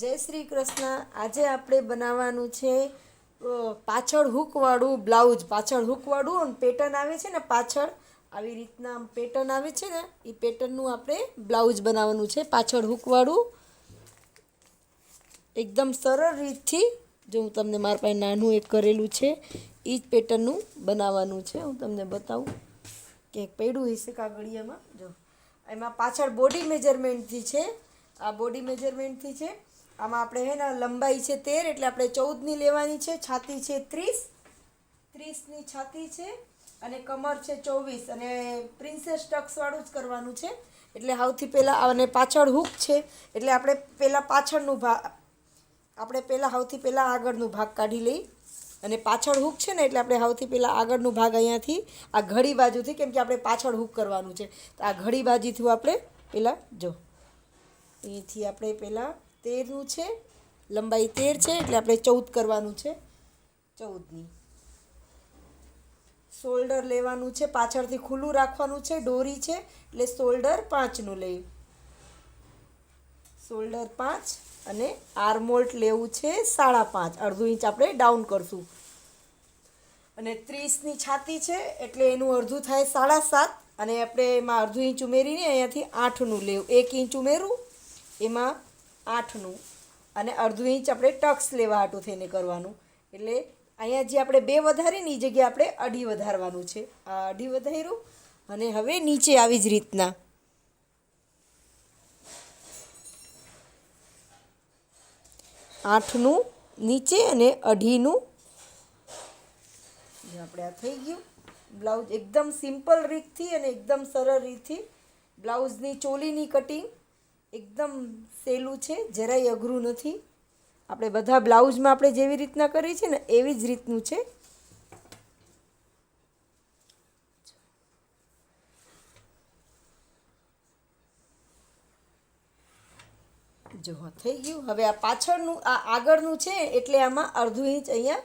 જય શ્રી કૃષ્ણ. આજે આપણે બનાવવાનું છે પાછળ હૂકવાળું બ્લાઉઝ. પાછળ હૂકવાળું અને પેટર્ન આવે છે ને પાછળ. આવી રીતના પેટર્ન આવે છે ને, એ પેટર્નનું આપણે બ્લાઉઝ બનાવવાનું છે, પાછળ હૂકવાળું. એકદમ સરળ રીતથી, જો હું તમને મારા પાસે નાનું એક કરેલું છે એ જ પેટર્નનું બનાવવાનું છે. હું તમને બતાવું કે પડ્યું હશે કાગળિયામાં જો, એમાં પાછળ બોડી મેજરમેન્ટથી છે. આ બોડી મેજરમેન્ટથી છે. આમાં આપણે હે ને લંબાઈ છે તેર એટલે આપણે ચૌદની લેવાની છે, છાતી છે ત્રીસ, ત્રીસની છાતી છે અને કમર છે ચોવીસ. અને પ્રિન્સેસ ટક્સવાળું જ કરવાનું છે. એટલે સૌથી પહેલાં અને પાછળ હૂક છે. એટલે આપણે પહેલાં પાછળનું ભાગ આપણે પહેલાં સૌથી પહેલાં આગળનું ભાગ કાઢી લઈ. અને પાછળ હૂક છે ને એટલે આપણે સૌથી પહેલાં આગળનું ભાગ અહીંયાથી, આ ઘડી બાજુથી, કેમ કે આપણે પાછળ હૂક કરવાનું છે. તો આ ઘડી બાજુથી આપણે પહેલાં જો, અહીંથી આપણે પહેલાં તેરનું છે. લંબાઈ તેર છે એટલે આપણે ચૌદ કરવાનું છે. ચૌદની. શોલ્ડર લેવાનું છે, પાછળથી ખુલ્લું રાખવાનું છે ડોરી છે, એટલે શોલ્ડર પાંચનું લઈ. શોલ્ડર પાંચ અને આર્મોલ્ટ લેવું છે સાડા પાંચ. અડધું ઇંચ આપણે ડાઉન કરશું. અને ત્રીસની છાતી છે એટલે એનું અડધું થાય સાડા સાત અને આપણે એમાં અડધું ઇંચ ઉમેરીને અહીંયાથી આઠનું લેવું. એક ઇંચ ઉમેરું, એમાં આઠનું અને અડધું ઇંચ આપણે ટક્સ લેવા આટું થઈને કરવાનું. એટલે અહીંયા જે આપણે બે વધારી ને એ જગ્યાએ આપણે અઢી વધારવાનું છે. આ અઢી વધાર્યું અને હવે નીચે આવી જ રીતના. આઠનું નીચે અને અઢીનું. આપણે આ થઈ ગયું. બ્લાઉઝ એકદમ સિમ્પલ રીતથી અને એકદમ સરળ રીતથી. બ્લાઉઝની ચોલીની કટિંગ એકદમ સહેલું છે, જરાય અઘરું નથી. આપણે બધા બ્લાઉઝમાં આપણે જેવી રીતના કરીએ છીએ ને, એવી જ રીતનું છે. જો, થઈ ગયું. હવે આ પાછળનું, આ આગળનું છે, એટલે આમાં અડધું ઇંચ અહીંયા,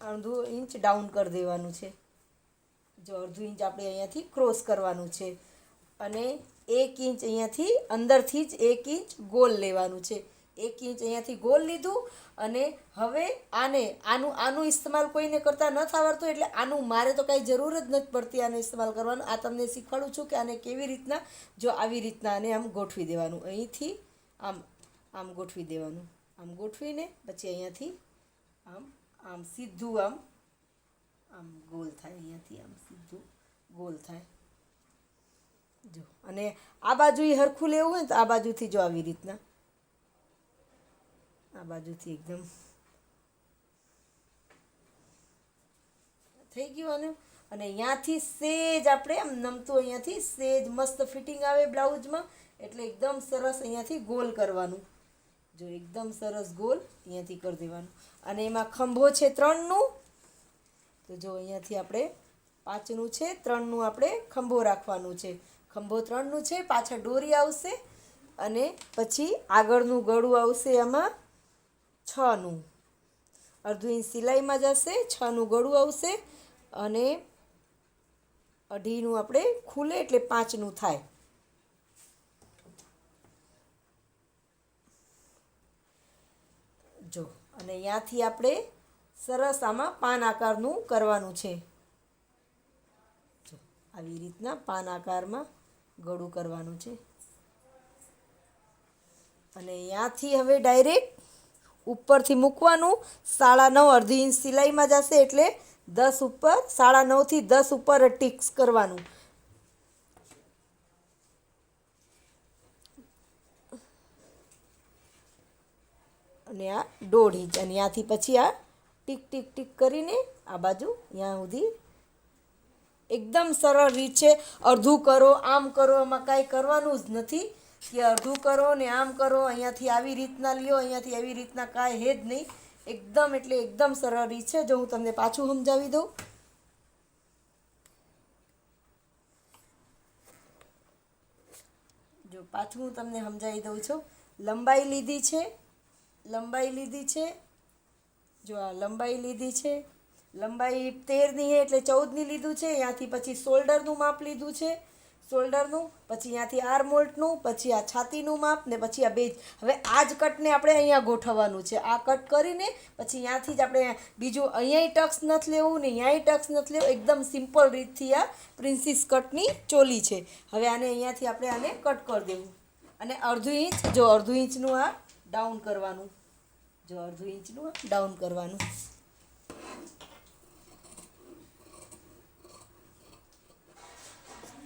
અડધું ઇંચ ડાઉન કરી દેવાનું છે. જો, અડધું ઇંચ આપણે અહીંયાથી ક્રોસ કરવાનું છે. અને એક ઇંચ અહીંયાથી અંદરથી જ એક ઇંચ ગોલ લેવાનું છે. એક ઇંચ અહીંયાથી ગોલ લીધું અને હવે આને, આનું આનું ઇસ્તેમાલ કોઈને કરતા નથી આવડતું એટલે આનું મારે તો કાંઈ જરૂર જ નથી પડતી આનો ઇસ્તેમાલ કરવાનો. આ તમને શીખવાડું છું કે આને કેવી રીતના, જો આવી રીતના આને આમ ગોઠવી દેવાનું. અહીંથી આમ આમ ગોઠવી દેવાનું. આમ ગોઠવીને પછી અહીંયાથી આમ આમ સીધું આમ આમ ગોલ થાય. અહીંયાથી આમ સીધું ગોલ થાય. જો, અને આ બાજુ એ હરખું લેવું હોય ને તો આ બાજુથી જો આવી રીતના. આ બાજુથી એકદમ. થઈ ગયું આનું? અને અહીંયાથી સેજ આપણે આમ નમતું અહીંયાથી, સેજ મસ્ત ફિટિંગ આવે બ્લાઉઝમાં, એટલે એકદમ સરસ અહીંયાથી ગોલ કરવાનું. જો, એકદમ સરસ ગોલ અહીંયાથી કરી દેવાનું. અને એમાં ખંભો છે ત્રણનું. તો જો અહીંયાથી આપણે પાંચનું છે, ત્રણનું આપણે ખંભો રાખવાનું છે. ખંભો ત્રણનું છે, પાછળ દોરી આવશે અને પછી આગળનું ગળું આવશે એમાં છનું. અડધું ઇંચ સિલાઈમાં જશે, છનું ગળું આવશે અને અઢીનું આપણે ખુલે એટલે પાંચનું થાય. જો, અને અહીંયાથી આપણે સરસ આમાં પાન આકારનું કરવાનું છે. આવી રીતના પાન આકારમાં ગળું કરવાનું છે. અને અહીંયાથી હવે ડાયરેક્ટ ઉપરથી મૂકવાનું. સાડા નવ, અડધી ઇંચ સિલાઈમાં જશે એટલે દસ ઉપર, સાડા નવથી દસ ઉપર ટીક્સ કરવાનું. અને આ દોઢ ઇંચ. અને ત્યાંથી પછી આ ટીક ટીક ટીક કરીને આ બાજુ ત્યાં સુધી એકદમ સરળ રીત છે. અડધું કરો, આમ કરો એમાં કાંઈ કરવાનું જ નથી. કે અડધું કરો ને આમ કરો, અહીંયાથી આવી રીતના લ્યો, અહીંયાથી આવી રીતના કાંઈ હે જ નહીં. એકદમ એટલે એકદમ સરળ રીત છે. જો હું તમને પાછું સમજાવી દઉં. જો પાછું હું તમને સમજાવી દઉં છું. લંબાઈ લીધી છે. લંબાઈ લીધી છે. જો આ લંબાઈ લીધી છે. લંબાઈ તેરની છે એટલે ચૌદની લીધું છે ત્યાંથી પછી શોલ્ડરનું માપ લીધું છે. શોલ્ડરનું પછી અહીંયાથી આર્મોલ્ટનું પછી આ છાતીનું માપ, ને પછી આ બેજ હવે આ જ કટને આપણે અહીંયા ગોઠવવાનું છે. આ કટ કરીને પછી ત્યાંથી જ આપણે બીજું અહીંયાય ટક્સ નથી લેવું ને અહીંયાય ટક્સ નથી લેવું. એકદમ સિમ્પલ રીતથી આ પ્રિન્સિસ કટની ચોલી છે. હવે આને અહીંયાથી આપણે આને કટ કરી દેવું. અને અડધું ઇંચ, જો અડધું ઇંચનું આ ડાઉન કરવાનું. જો અડધું ઇંચનું ડાઉન કરવાનું.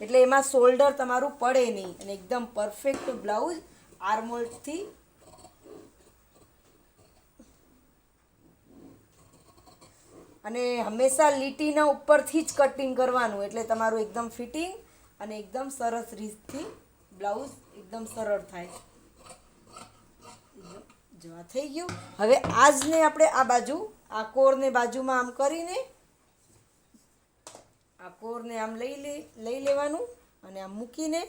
એટલે એમાં શોલ્ડર તમારું પડે નહીં. અને એકદમ પરફેક્ટ બ્લાઉઝ આર્મોલ્ડથી અને હંમેશા લીટીના ઉપરથી જ કટિંગ કરવાનું. એટલે તમારું એકદમ ફિટિંગ અને એકદમ સરસ રીતથી બ્લાઉઝ એકદમ સરળ થાય. જવા થઈ ગયું. હવે આજને આપણે આ બાજુ, આ કોરને બાજુમાં આમ કરીને આ કોરને આમ લઈ લે, લઈ લેવાનું અને આમ મૂકીને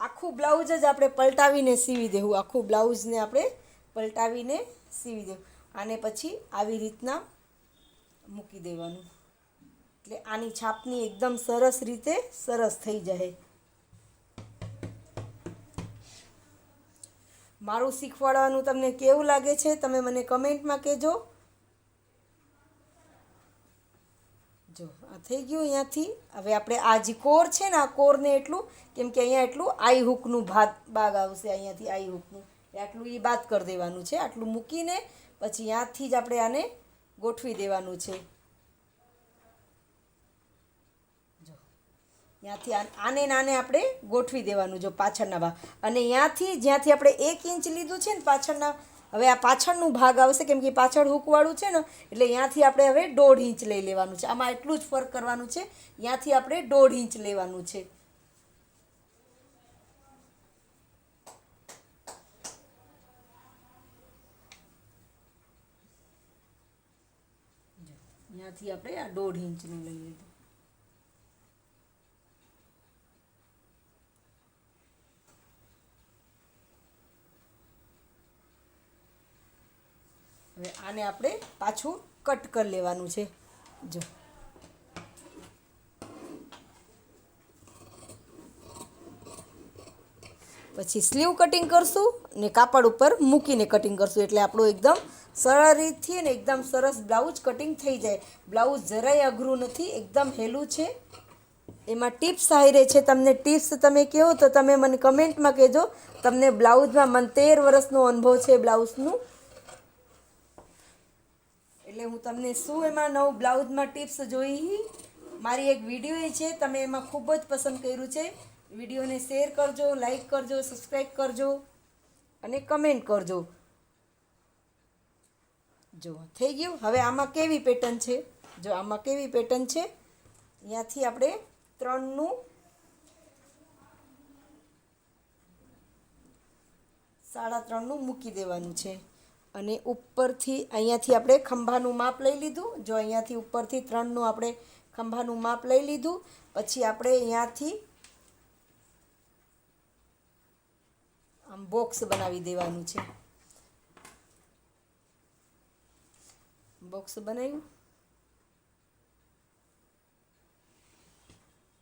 આખું બ્લાઉઝ જ આપણે પલટાવીને સીવી દેવું. આખું બ્લાઉઝને આપણે પલટાવીને સીવી દેવું. આને પછી આવી રીતના મૂકી દેવાનું. એટલે આની છાપની એકદમ સરસ રીતે સરસ થઈ જાય. મારું શીખવાડવાનું તમને કેવું લાગે છે, તમે મને કમેન્ટમાં કહેજો. જો, આ થઈ ગયું અહીંયાથી. હવે આપણે આ જે કોર છે ને, આ કોરને એટલું, કેમ કે અહીંયા એટલું આઈ હુકનું ભાગ ભાગ આવશે અહીંયાથી આઈ હુકનું. આટલું એ બાદ કરી દેવાનું છે, આટલું મૂકીને પછી અહીંયાથી જ આપણે આને ગોઠવી દેવાનું છે. જો ત્યાંથી આને નાને આપણે ગોઠવી દેવાનું જો પાછળના ભાગ. અને ત્યાંથી જ્યાંથી આપણે એક ઇંચ લીધું છે ને પાછળના હવે આ પાછળનું ભાગ આવશે, કેમ કે પાછળ હૂકવાળું છે ને, એટલે ત્યાંથી આપણે હવે દોઢ ઇંચ લઈ લેવાનું છે. આમાં એટલું જ ફર્ક કરવાનું છે. ત્યાંથી આપણે દોઢ ઇંચ લેવાનું છે. ત્યાંથી આપણે આ દોઢ ઇંચનું લઈ લીધું. હવે આને આપણે પાછું કટ કરી લેવાનું છે. જો. પછી સ્લીવ કટિંગ કરશું ને કાપડ ઉપર મૂકીને કટિંગ કરશું. એટલે આપણું એકદમ સરળ રીતથી અને એકદમ સરસ બ્લાઉઝ કટિંગ થઈ જાય. બ્લાઉઝ જરાય અઘરું નથી, એકદમ હેલું છે. એમાં ટિપ્સ હારે છે. તમને ટિપ્સ તમે કહો તો તમે મને કમેન્ટમાં કહેજો. તમને બ્લાઉઝમાં મને તેર વર્ષનો અનુભવ છે બ્લાઉઝનું. એટલે હું તમને શું એમાં નવું બ્લાઉઝમાં ટિપ્સ જોઈ મારી એક વીડિયો એ છે, તમે એમાં ખૂબ જ પસંદ કર્યું છે. વિડીયોને શેર કરજો, લાઈક કરજો સબસ્ક્રાઈબ કરજો અને કમેન્ટ કરજો. જો, થઈ ગયું? હવે આમાં કેવી પેટર્ન છે? જો, આમાં કેવી પેટર્ન છે? અહીંયાથી આપણે ત્રણનું સાડા ત્રણનું મૂકી દેવાનું છે. અને ઉપરથી અહીંયાથી આપણે ખંભાનું માપ લઈ લીધું. જો અહીંયાથી ઉપરથી ત્રણનું આપણે ખંભાનું માપ લઈ લીધું, પછી આપણે અહીંયાથી આમ બોક્સ બનાવી દેવાનું છે. બોક્સ બનાવ્યું?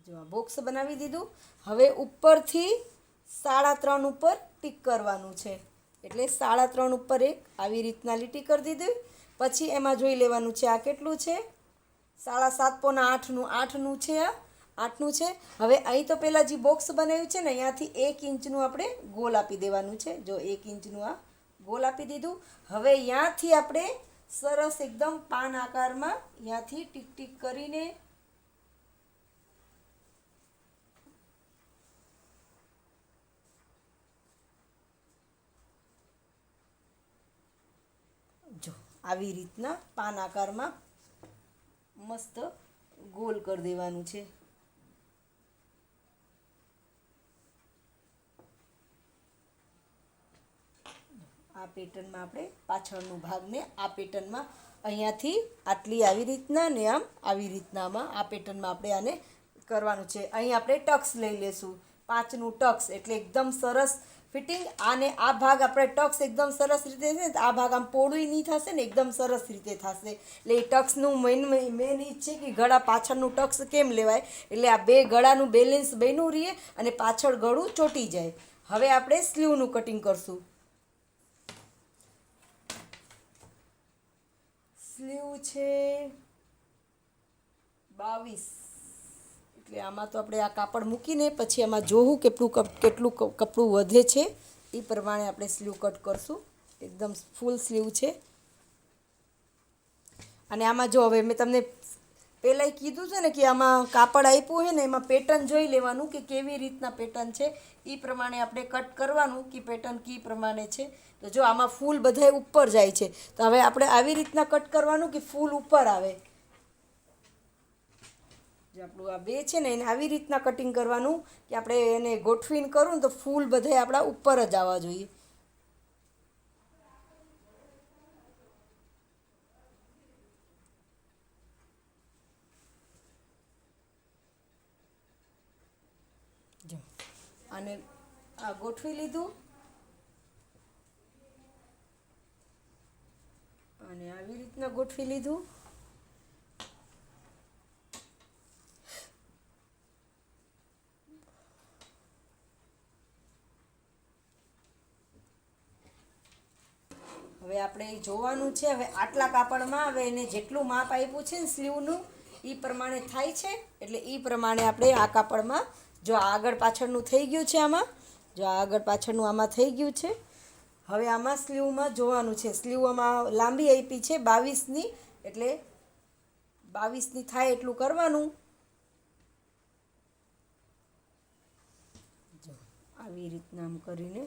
જો આ બોક્સ બનાવી દીધું. હવે ઉપરથી સાડા ત્રણ ઉપર ટીક કરવાનું છે. એટલે સાડા ત્રણ ઉપર એક આવી રીતના લીટી કરી દીધી. પછી એમાં જોઈ લેવાનું છે આ કેટલું છે? સાડા સાત પોના આઠનું આઠનું છે આ? આઠનું છે. હવે અહીં તો પહેલાં જે બોક્સ બનાવ્યું છે ને, અહીંયાથી એક ઇંચનું આપણે ગોલ આપી દેવાનું છે. જો એક ઇંચનું આ ગોલ આપી દીધું. હવે અહીંયાથી આપણે સરસ એકદમ પાન આકારમાં અહીંયાથી ટીક ટીક કરીને જો આવી રીતના પાન આકારમાં મસ્ત ગોલ કરી દેવાનું છે. આ પેટર્નમાં આપણે પાછળનું ભાગને આ પેટર્નમાં અહીંયાથી આટલી આવી રીતના ને આમ આવી રીતનામાં આ પેટર્નમાં આપણે આને કરવાનું છે. અહીં આપણે ટક્સ લઈ લેશું. પાંચનું ટક્સ એટલે એકદમ સરસ ફિટિંગ. આને આ ભાગ આપણે ટક્સ એકદમ સરસ રીતે છે આ ભાગ આમ પોળું નહીં થશે ને, એકદમ સરસ રીતે થશે. એટલે એ ટક્સનું મેઇન મેઇન ઈ છે કે ગળા પાછળનું ટક્સ કેમ લેવાય? એટલે આ બે ગળાનું બેલેન્સ બન્યું રહીએ અને પાછળ ગળું ચોટી જાય. હવે આપણે સ્લીવનું કટિંગ કરશું. સ્લીવ છે બાવીસ. એટલે આમાં તો આપણે આ કાપડ મૂકીને પછી આમાં જોવું કેટલું કેટલું કપડું વધે છે. એ પ્રમાણે આપણે સ્લીવ કટ કરશું. એકદમ ફૂલ સ્લીવ છે. અને આમાં જો હવે મેં તમને પહેલાંય કીધું છે ને કે આમાં કાપડ આપ્યું છે ને, એમાં પેટર્ન જોઈ લેવાનું કે કેવી રીતના પેટર્ન છે. એ પ્રમાણે આપણે કટ કરવાનું કે પેટર્ન કી પ્રમાણે છે. તો જો આમાં ફૂલ બધાય ઉપર જાય છે. તો હવે આપણે આવી રીતના કટ કરવાનું કે ફૂલ ઉપર આવે? જે આપણું આ બે છે ને, એને આવી રીતના કટિંગ કરવાનું કે આપણે એને ગોઠવીને કરું ને તો ફૂલ બધે આપણા ઉપર જ આવવા જોઈએ. અને આ ગોઠવી લીધું. અને આવી રીતના ગોઠવી લીધું. હવે આપણે જોવાનું છે, હવે આટલા કાપડમાં, હવે એને જેટલું માપ આપ્યું છે ને સ્લીવનું એ પ્રમાણે થાય છે. એટલે એ પ્રમાણે આપણે આ કાપડમાં, જો આ આગળ પાછળનું થઈ ગયું છે આમાં, જો આગળ પાછળનું આમાં થઈ ગયું છે. હવે આમાં સ્લીવમાં જોવાનું છે. સ્લીવ આમાં લાંબી આપી છે, બાવીસની, એટલે બાવીસની થાય એટલું કરવાનું. આવી રીતના આમ કરીને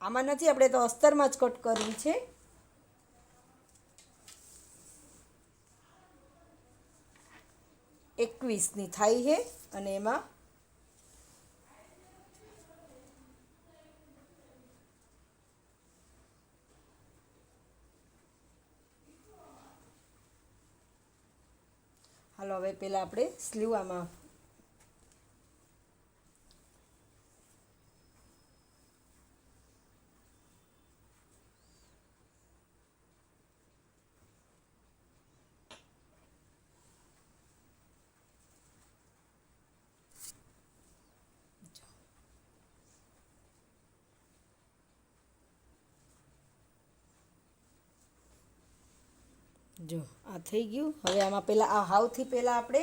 આમાં નથી, આપણે તો અસ્તરમાં જ કટ કરવી છે. એકવીસની થાય છે અને એમાં હાલો, હવે પહેલાં આપણે સ્લીવ આમાં જો, આ થઈ ગયું. હવે આમાં પહેલાં આ હાવથી પહેલાં આપણે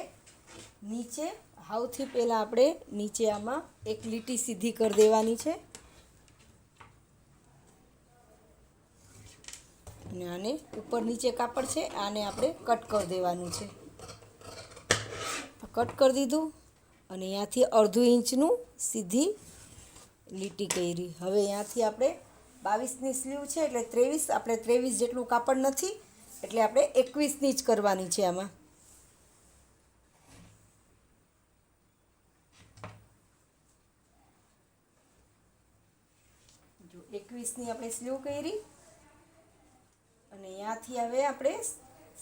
નીચે, હાવથી પહેલાં આપણે નીચે આમાં એક લીટી સીધી કરી દેવાની છે. અને આને ઉપર નીચે કાપડ છે, આને આપણે કટ કરી દેવાનું છે. કટ કરી દીધું અને અહીંયાથી અડધું ઇંચનું સીધી લીટી કરી. હવે અહીંયાથી આપણે બાવીસની સ્લીવ છે, એટલે ત્રેવીસ, આપણે ત્રેવીસ જેટલું કાપડ નથી એટલે આપણે એકવીસની જ કરવાની છે આમાં. જો એકવીસની આપણે સ્લીવ કરી, અને ત્યાંથી હવે આપણે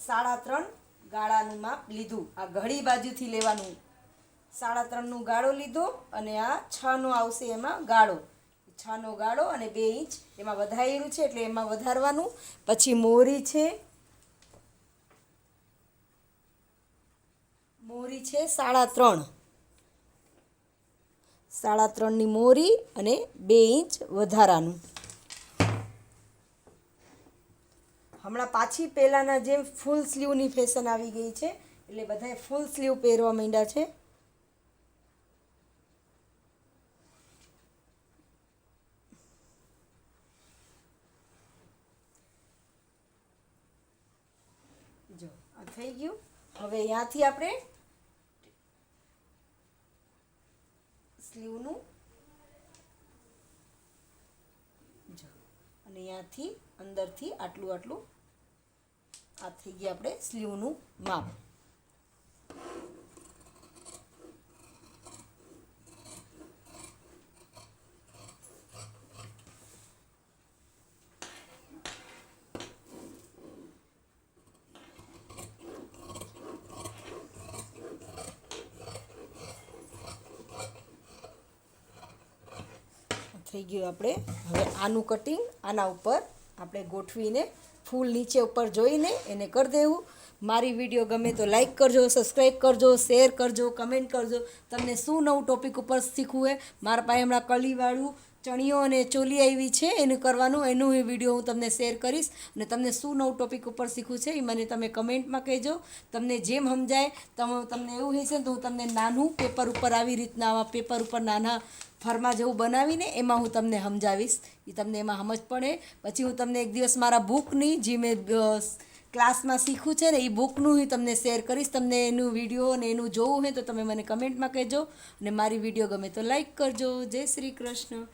સાડા ત્રણ ગાળાનું માપ લીધું. આ ઘડી બાજુથી લેવાનું. સાડા ત્રણનું ગાળો લીધો, અને આ છનો આવશે એમાં ગાળો. છનો ગાળો અને બે ઇંચ. એમાં વધારેલું છે એટલે એમાં વધારવાનું. પછી મોરી છે. મોરી છે સાડા ત્રણ. સાડા ત્રણની મોરી અને બે ઇંચ વધારાનું. હમણાં પાછી પહેલાંના જેમ ફૂલ સ્લીવની ફેશન આવી ગઈ છે, એટલે બધાએ ફૂલ સ્લીવ પહેરવા માંડ્યા છે. જો, આ થઈ ગયું. હવે અહીંયાથી આપણે સ્લીવનું. જો અને અહીંયાથી અંદરથી આટલું આટલું આ થઈ ગયા આપણે સ્લીવનું માપ. થઈ ગયું આપણે. હવે આનું કટિંગ આના ઉપર આપણે ગોઠવીને ફૂલ નીચે ઉપર જોઈને એને કરી દેવું. મારી વીડિયો ગમે તો લાઈક કરજો સબસ્ક્રાઈબ કરજો શેર કરજો કમેન્ટ કરજો. તમને શું નવું ટોપિક ઉપર શીખવું એ મારા પાસે હમણાં કલીવાળું ચણિયો અને ચોલી આવી છે, એનું કરવાનું, એનું એ વીડિયો હું તમને શેર કરીશ. અને તમને શું નવું ટોપિક ઉપર શીખવું છે, એ મને તમે કમેન્ટમાં કહેજો. તમને જેમ સમજાય, તમે, તમને એવું હશે તો હું તમને નાનું પેપર ઉપર આવી રીતના, આવા પેપર ઉપર નાના ફરમા જેવું બનાવીને એમાં હું તમને સમજાવીશ. એ તમને એમાં સમજ પડે. પછી હું તમને એક દિવસ મારા બુકની જે મેં ક્લાસમાં શીખવું છે ને એ બુકનું હું તમને શેર કરીશ. તમને એનું વીડિયો અને એનું જોવું હોય તો તમે મને કમેન્ટમાં કહેજો. અને મારી વીડિયો ગમે તો લાઈક કરજો. જય શ્રી કૃષ્ણ.